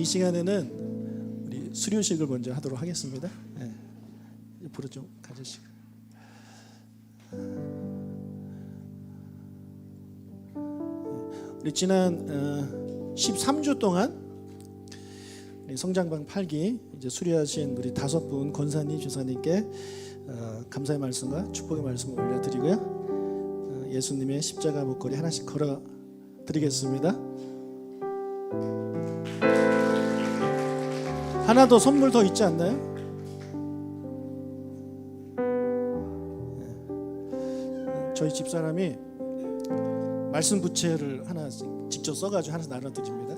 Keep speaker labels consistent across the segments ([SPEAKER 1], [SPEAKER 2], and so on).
[SPEAKER 1] 이 시간에는 우리 수료식을 먼저 하도록 하겠습니다. 예. 옆으로 좀 가주시고. 우리 지난 어, 13주 동안 우리 성장방 8기 이제 수료하신 우리 다섯 분 권사님, 주사님께 어, 감사의 말씀과 축복의 말씀을 올려드리고요. 어, 예수님의 십자가 목걸이 하나씩 걸어 드리겠습니다. 하나 더 선물 더 있지 않나요? 네. 저희 집사람이 말씀 부채를 하나 직접 써가지고 하나 나눠드립니다.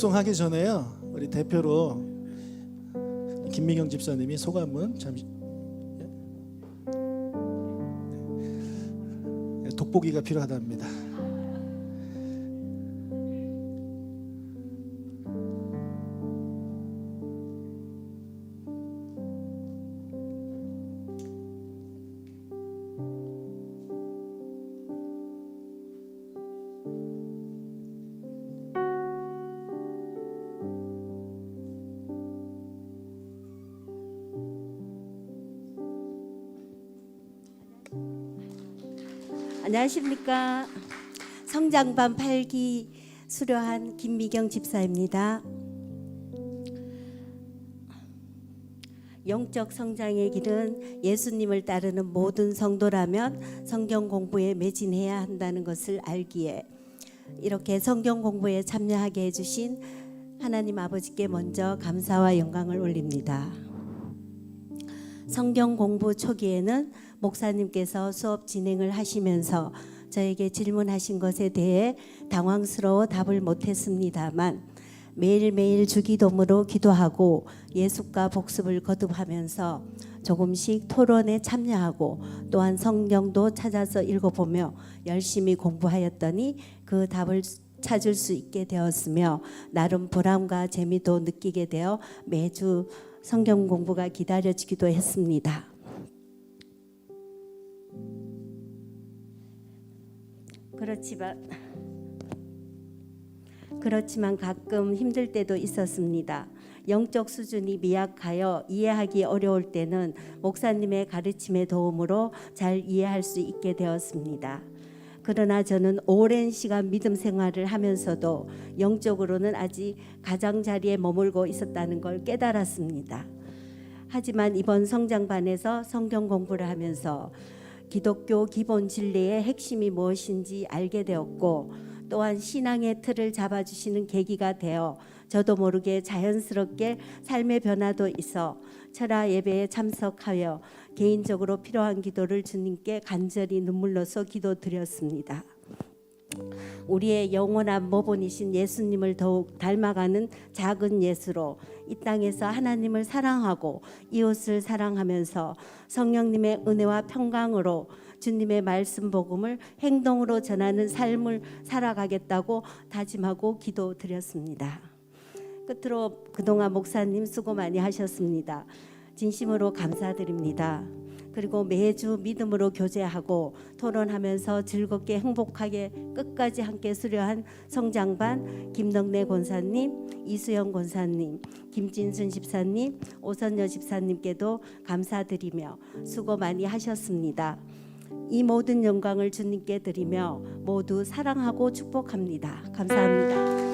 [SPEAKER 1] 특송하기 전에요. 우리 대표로 김미경 집사님이 소감은 잠시 네, 돋보기가 필요하답니다.
[SPEAKER 2] 안녕하십니까. 성장반 8기 수료한 김미경 집사입니다. 영적 성장의 길은 예수님을 따르는 모든 성도라면 성경 공부에 매진해야 한다는 것을 알기에 이렇게 성경 공부에 참여하게 해주신 하나님 아버지께 먼저 감사와 영광을 올립니다. 성경 공부 초기에는 목사님께서 수업 진행을 하시면서 저에게 질문하신 것에 대해 당황스러워 답을 못했습니다만 매일매일 주기도문으로 기도하고 예습과 복습을 거듭하면서 조금씩 토론에 참여하고 또한 성경도 찾아서 읽어보며 열심히 공부하였더니 그 답을 찾을 수 있게 되었으며 나름 보람과 재미도 느끼게 되어 매주 성경 공부가 기다려지기도 했습니다. 그렇지만 그렇지만 가끔 힘들 때도 있었습니다. 영적 수준이 미약하여 이해하기 어려울 때는 목사님의 가르침의 도움으로 잘 이해할 수 있게 되었습니다. 그러나 저는 오랜 시간 믿음 생활을 하면서도 영적으로는 아직 가장자리에 머물고 있었다는 걸 깨달았습니다. 하지만 이번 성장반에서 성경 공부를 하면서 기독교 기본 진리의 핵심이 무엇인지 알게 되었고 또한 신앙의 틀을 잡아주시는 계기가 되어 저도 모르게 자연스럽게 삶의 변화도 있어 철야 예배에 참석하여 개인적으로 필요한 기도를 주님께 간절히 눈물로써 기도드렸습니다. 우리의 영원한 모본이신 예수님을 더욱 닮아가는 작은 예수로 이 땅에서 하나님을 사랑하고 이웃을 사랑하면서 성령님의 은혜와 평강으로 주님의 말씀 복음을 행동으로 전하는 삶을 살아가겠다고 다짐하고 기도드렸습니다. 끝으로 그동안 목사님 수고 많이 하셨습니다. 진심으로 감사드립니다. 그리고 매주 믿음으로 교제하고 토론하면서 즐겁게 행복하게 끝까지 함께 수료한 성장반 김덕래 권사님, 이수영 권사님, 김진순 집사님, 오선여 집사님께도 감사드리며 수고 많이 하셨습니다. 이 모든 영광을 주님께 드리며 모두 사랑하고 축복합니다. 감사합니다.